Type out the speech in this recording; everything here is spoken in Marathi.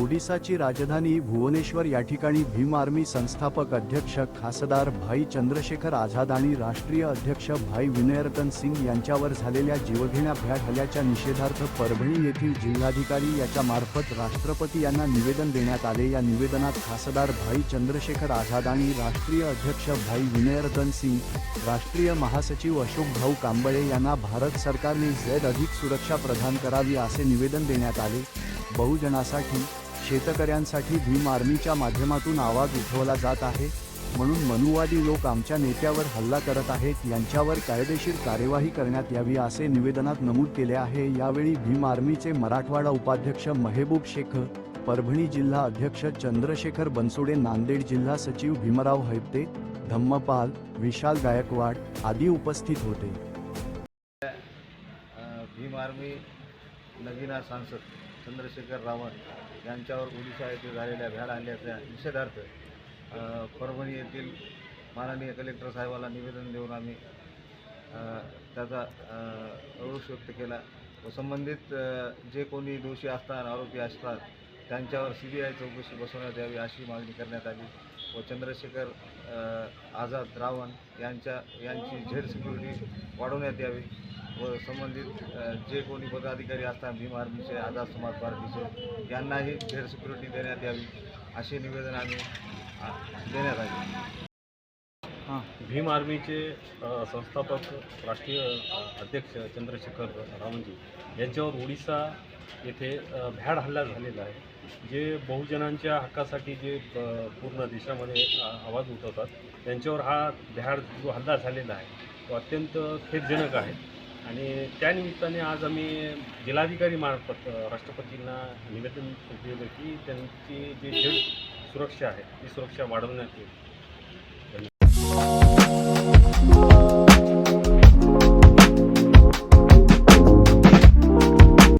ओडिसाची राजधानी भुवनेश्वर या ठिकाणी भीम आर्मी संस्थापक अध्यक्ष खासदार भाई चंद्रशेखर आझाद आणि राष्ट्रीय अध्यक्ष भाई विनयरतन सिंग यांच्यावर झालेल्या जीवघेण्या भ्याड हल्ल्याच्या निषेधार्थ परभणी येथील जिल्हाधिकारी याच्या मार्फत राष्ट्रपती यांना निवेदन देण्यात आले. या निवेदनात खासदार भाई चंद्रशेखर आझाद आणि राष्ट्रीय अध्यक्ष भाई विनयरतन सिंग राष्ट्रीय महासचिव अशोक भाऊ कांबळे यांना भारत सरकारने झेड अधिक सुरक्षा प्रदान करावी असे निवेदन देण्यात आले. बहुजनासाठी शेतकऱ्यांसाठी भीम आर्मीच्या माध्यमातून आवाज उठवला जात आहे म्हणून मनुवादी लोक आमच्या नेत्यावर हल्ला करत आहेत यांच्यावर कायदेशीर कार्यवाही करण्यात यावी असे निवेदनात नमूद केले आहे. यावेळी भीम आर्मीचे मराठवाडा उपाध्यक्ष महेबूब शेख परभणी जिल्हा अध्यक्ष चंद्रशेखर बनसोडे नांदेड जिल्हा सचिव भीमराव हैपते धम्मपाल विशाल गायकवाड आदी उपस्थित होते. भीम आर्मी नगीना सांसद चंद्रशेखर रावण यांच्यावर ओडिशा येथे झालेल्या भ्याड हल्ल्याच्या निषेधार्थ परभणी येथील माननीय कलेक्टर साहेबाला निवेदन देऊन आम्ही त्याचा रोष व्यक्त केला. व संबंधित जे कोणी दोषी असतात आरोपी असतात त्यांच्यावर सी बी आय चौकशी बसवण्यात यावी अशी मागणी करण्यात आली. व चंद्रशेखर आझाद रावण यांच्या यांची झेड सिक्युरिटी वाढवण्यात यावी. व संबंधित जे कोणी पदाधिकारी असतात भीम आर्मीचे आझाद समाज पार्टीचे यांनाही झेड सिक्युरिटी देण्यात यावी असे निवेदन आम्ही देण्यात आले. भीम आर्मीचे संस्थापक राष्ट्रीय अध्यक्ष चंद्रशेखर रावणजी यांच्यावर ओडिसा येथे भ्याड हल्ला झालेला आहे जे बहुजनांच्या हक्कासाठी जे पूर्ण देशामध्ये आवाज उठवतात त्यांच्यावर हा भ्याड जो हल्ला झालेला आहे तो अत्यंत खेदजनक आहे. आणि त्यानिमित्ताने आज आम्ही जिल्हाधिकारी मार्फत राष्ट्रपतींना निवेदन दिलं की त्यांची जी सुरक्षा आहे ती सुरक्षा वाढवण्यात येईल.